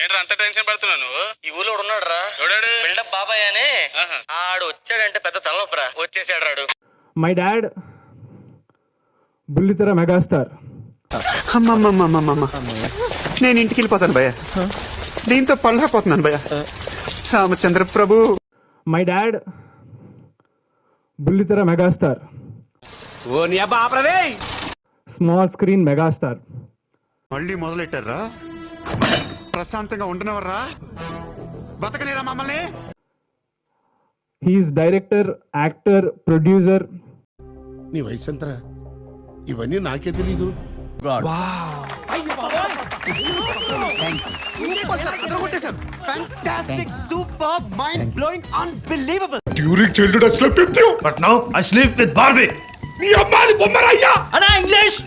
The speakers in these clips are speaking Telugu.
ఏంట్రా అంత టెన్షన్ పడుతున్నావు నువ్వు? ఈ ఊళ్ళో ఉన్నాడు రా ఎవడాడు? బిల్డప్ బాబాయ్ అని. ఆడు వచ్చాడంటే పెద్ద తలనొప్పరా. వచ్చేసాడు రాడు మై డాడ్ బుల్లితెర మెగాస్టార్. అమ్మమ్మమ్మమ్మమ్మ నేను ఇంటికి వెళ్ళిపోతాను భయ్య. దీంతో పళ్ళపోతున్నాను భయ్య. రామచంద్ర ప్రభు. మై డాడ్ బుల్లితెర మెగాస్టార్. Small screen megastar. మళ్ళీ మొదలెట్టారా? ప్రశాంతంగా ఉండనవర్రా బతకనేరా మమ్మల్ని. హీఈస్ డైరెక్టర్ యాక్టర్ ప్రొడ్యూసర్ నీ వయసు ఎంతరా ఇవన్నీ నాకే తెలీదు. During childhood, I slept with you. But now I sleep with Barbie. నీ అమ్మాది బొమ్మరయ్యా అన్నా ఇంగ్లీష్.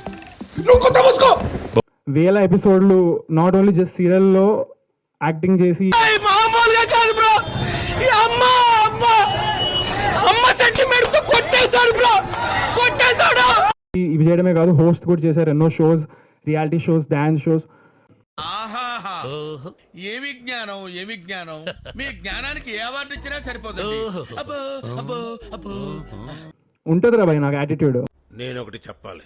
నువ్వు కొత్త మూసుకో. వేల ఎపిసోడ్లు నాట్ ఓన్లీ జస్ట్ సీరియల్లో యాక్టింగ్ చేసి మామూలుగా కాదు బ్రో. ఈ అమ్మ అమ్మ. అమ్మ సెంటిమెంట్తో కొట్టేశాడు బ్రో. కొట్టేశాడు. ఇవి చేయడమే కాదు హోస్ట్ కూడా చేశారు ఎన్నో shows reality shows dance shows ఏమి జ్ఞానం ఏమి జ్ఞానం? మీ జ్ఞానానికి ఏ అవార్డు ఇచ్చినా సరిపోతుంది అబ్బో అబ్బో అబ్బో. ఉంటుంది రా భయ్ నాకు యాటిట్యూడ్ నేను ఒకటి చెప్పాలి.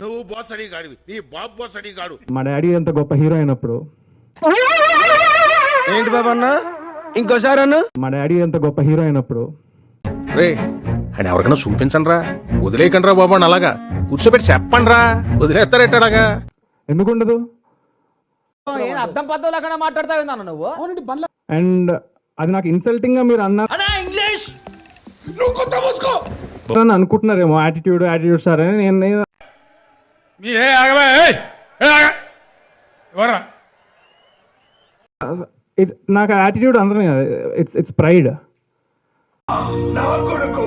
నువ్వు బాస్ అడిగాడివి నీ బాబు బాస్ అడిగాడు మా డాడీ ఎంత గొప్ప హీరో అయినప్పుడు. ఏంటి బాబు అన్న? ఇంకోసారి అన్న? మా డాడీ ఎంత గొప్ప హీరో అయినప్పుడు. రే అని ఎవరికైనా చూపించండి రా వదిలేయకండి రా బాబు అని అలాగా. కూర్చోబెట్టి చెప్పండి రా వదిలేస్తారేట అలాగా ఎందుకు ఉండదు అర్థం పద్ధతి లేకుండా మాట్లాడతావు నాన్న నువ్వు? అండ్ అది నాకు ఇన్సల్టింగ్గా మీరు అన్నారు నువ్వు కొత్త మూసుకో! అని అనుకుంటున్నారేమో యాటిట్యూడ్ యాటిట్యూడ్ సార్ అని నేను నేను- It's- నాకు యాటిట్యూడ్ అందరం ఇట్స్ ఇట్స్ ప్రైడ్ నా కొడుకు.